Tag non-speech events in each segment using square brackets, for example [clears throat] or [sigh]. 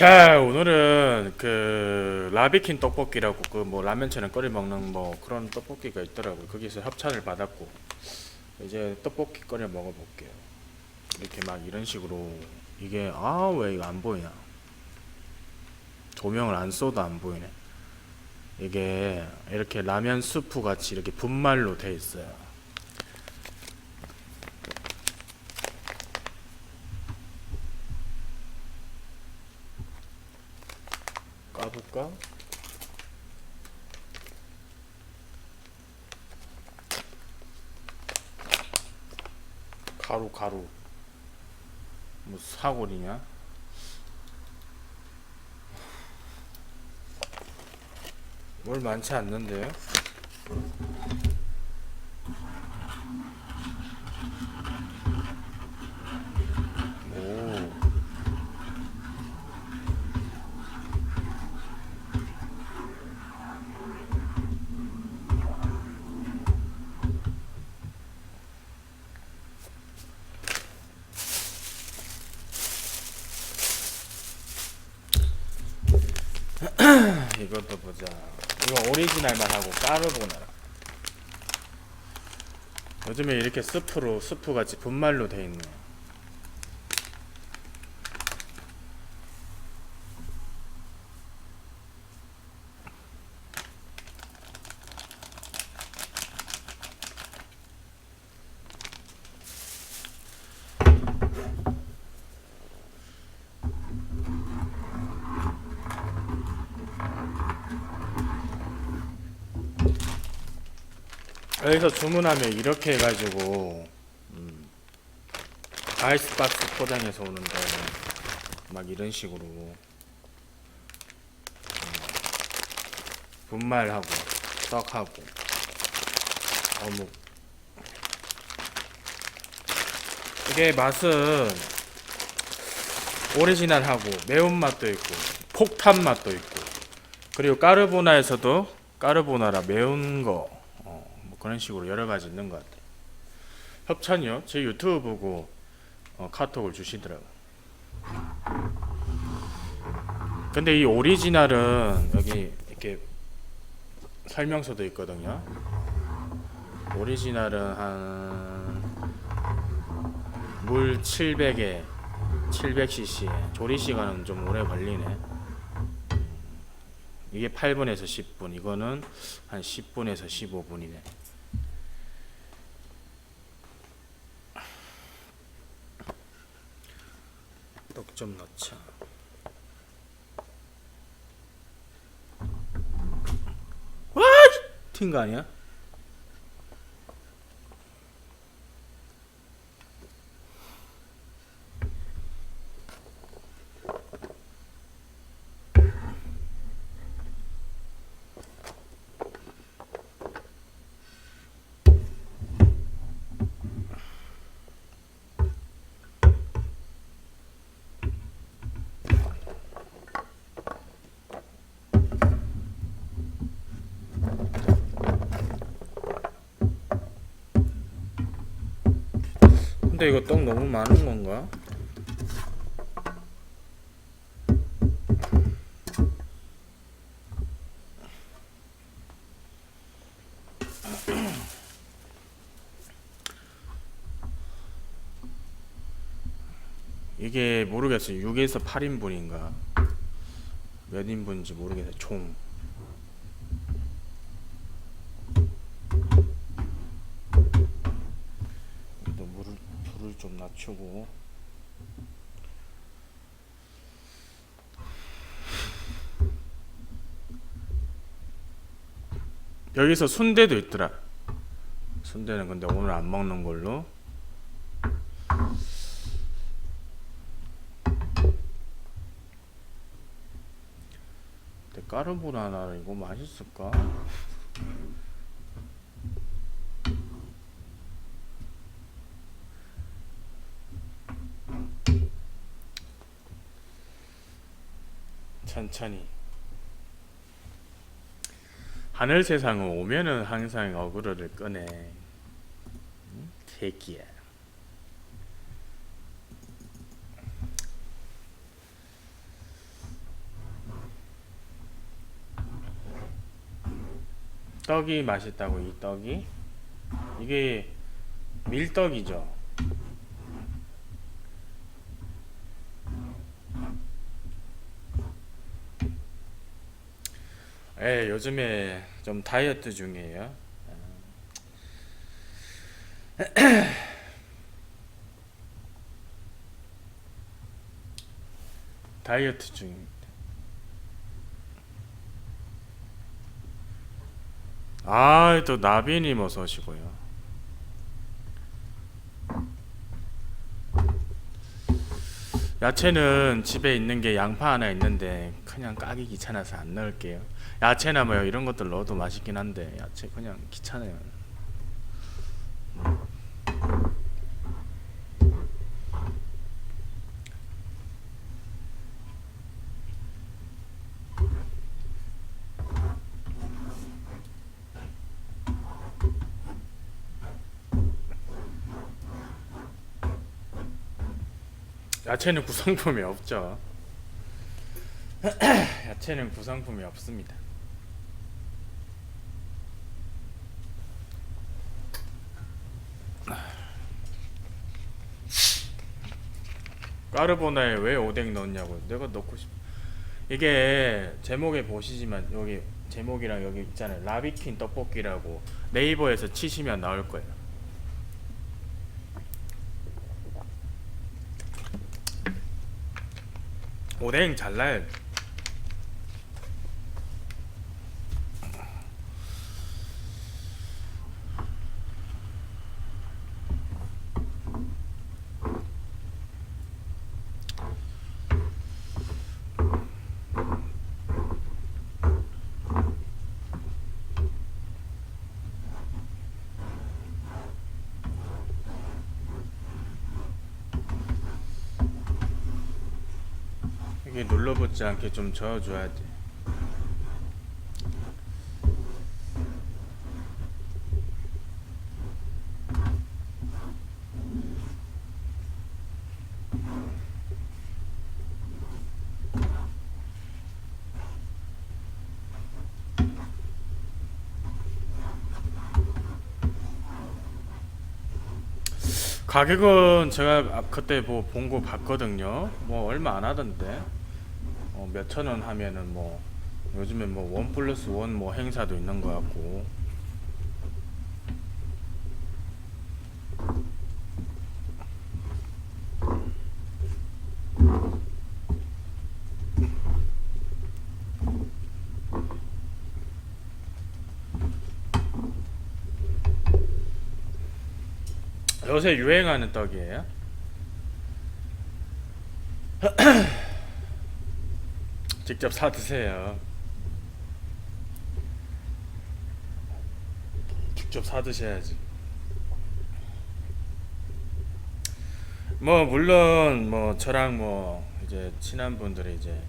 자 오늘은 그 라비킨 떡볶이라고 그 뭐 라면처럼 끓여 먹는 뭐 그런 떡볶이가 있더라고요. 거기서 협찬을 받았고 이제 떡볶이 끓여 먹어볼게요. 이렇게 막 이런 식으로 이게 아 왜 이거 안 보이나? 조명을 안 써도 안 보이네. 이게 이렇게 라면 스프 같이 이렇게 분말로 돼 있어요. 까 볼까? 가루 가루 뭐 사골이냐? 뭘 많지 않는데요? 오 이것도 보자. 이거 오리지널만 하고 까르보나라. 요즘에 이렇게 스프로 스프 같이 분말로 돼 있네. 여기서 주문하면 이렇게 해가지고 음, 아이스박스 포장해서 오는데 막 이런 식으로 음, 분말하고 떡하고 어묵. 이게 맛은 오리지널하고 매운맛도 있고 폭탄 맛도 있고 그리고 까르보나에서도 까르보나라 매운 거. 어, 뭐 그런 식으로 여러 가지 있는 것 같아요. 협찬이요? 제 유튜브 보고 어, 카톡을 주시더라고. 근데 이 오리지널은 여기 이렇게 설명서도 있거든요. 오리지널은 한 물 700에 700cc에 조리 시간은 좀 오래 걸리네. 이게 8분에서 10분, 이거는 한 10분에서 15분이네. 좀 넣자. 와! 튄거 아니야? 근데 이거 떡 너무 많은 건가? [clears throat] 이게 모르겠어요. 6에서 8인분인가? 몇 인분인지 모르겠어요. 총. 낮추고 여기서 순대도 있더라. 순대는 근데 오늘 안 먹는 걸로. 근데 까르보나라 이거 맛있을까? 천천히. 하늘 세상 오면은 항상 어그로를 꺼내. 새끼야. 떡이 맛있다고 이 떡이? 이게 밀떡이죠. 예, 요즘에 좀 다이어트 중이에요. [clears throat] 다이어트 중입니다. 아, 또 나비님 어서 오시고요. 야채는 집에 있는 게 양파 하나 있는데 그냥 까기 귀찮아서 안 넣을게요. 야채나 뭐 이런 것들 넣어도 맛있긴 한데 야채 그냥 귀찮아요. 야채는 구성품이 없죠. [clears throat] 야채는 구성품이 없습니다. 까르보나에 왜 오뎅 넣었냐고 내가 넣고 싶 이게 제목에 보시지만 여기 제목이랑 여기 있잖아요 라비킨 떡볶이라고 네이버에서 치시면 나올 거예요 오뎅 잘라 이게 눌러붙지 않게 좀 저어줘야 돼. 가격은 제가 아- 그때 뭐 본 거 봤거든요. 뭐 얼마 안 하던데. 어, 몇천 원 하면은 뭐 요즘에 뭐 원 플러스 원 뭐 행사도 있는 것 같고. 요새 유행하는 떡이에요. [clears throat] [clears throat] 직접 사 드세요. 직접 사 드셔야지. 뭐 물론 뭐 저랑 뭐 이제 친한 분들이 이제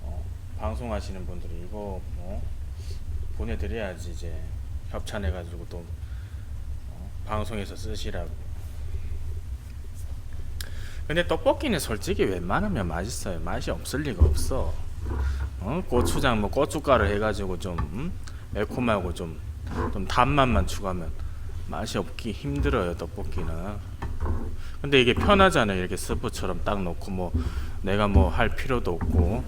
어, 방송하시는 분들이 이거 뭐 보내드려야지 이제 협찬해가지고 또 어, 방송에서 쓰시라고. 근데 떡볶이는 솔직히 웬만하면 맛있어요. 맛이 없을 리가 없어. 어? 고추장 뭐 고춧가루 해가지고 좀 음? 매콤하고 좀, 좀 단맛만 추가하면 맛이 없기 힘들어요 떡볶이는. 근데 이게 편하잖아요. 이렇게 스프처럼 딱 넣고 뭐 내가 뭐 할 필요도 없고.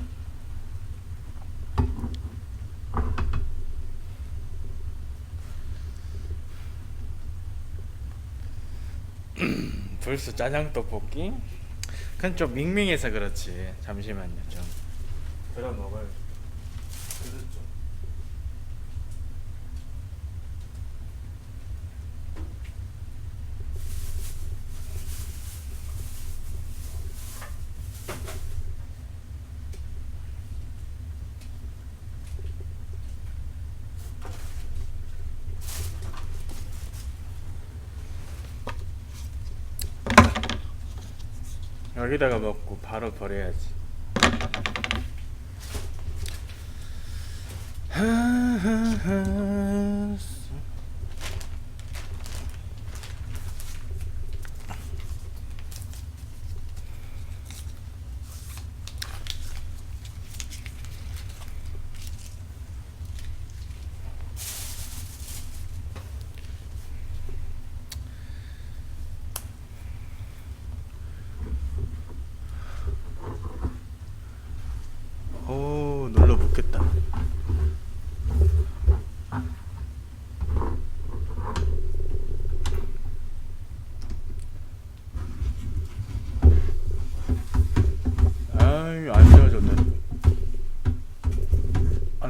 [clears throat] 불수 짜장 떡볶이? 그건 좀 밍밍해서 그렇지. 잠시만요, 좀. 먹을 그릇 좀. 여기다가 먹고 바로 버려야지. 오 눌러 붙겠다.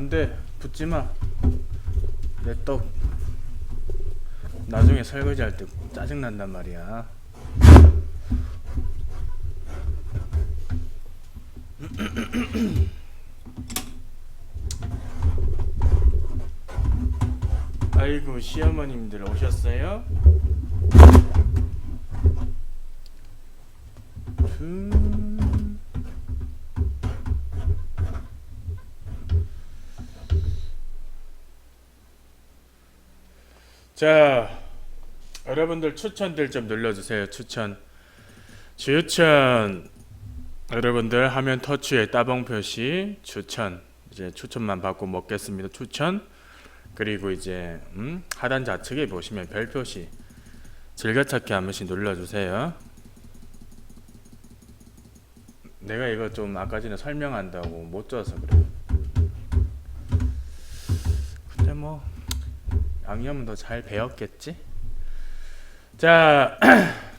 안돼 붙지 마. 내 떡 나중에 설거지 할 때 짜증 난단 말이야. [clears throat] 아이고 시어머님들 오셨어요? 음. 자, 여러분들 추천들 좀 눌러주세요. 추천, 추천. 여러분들 화면 터치에 따봉 표시 추천 이제 추천만 받고 먹겠습니다. 추천 그리고 이제 음, 하단 좌측에 보시면 별 표시 즐겨찾기 한 번씩 눌러주세요. 내가 이거 좀 아까 전에 설명한다고 못 줘서 그래. 근데 뭐 양념은 더 잘 배웠겠지? 자 [clears throat]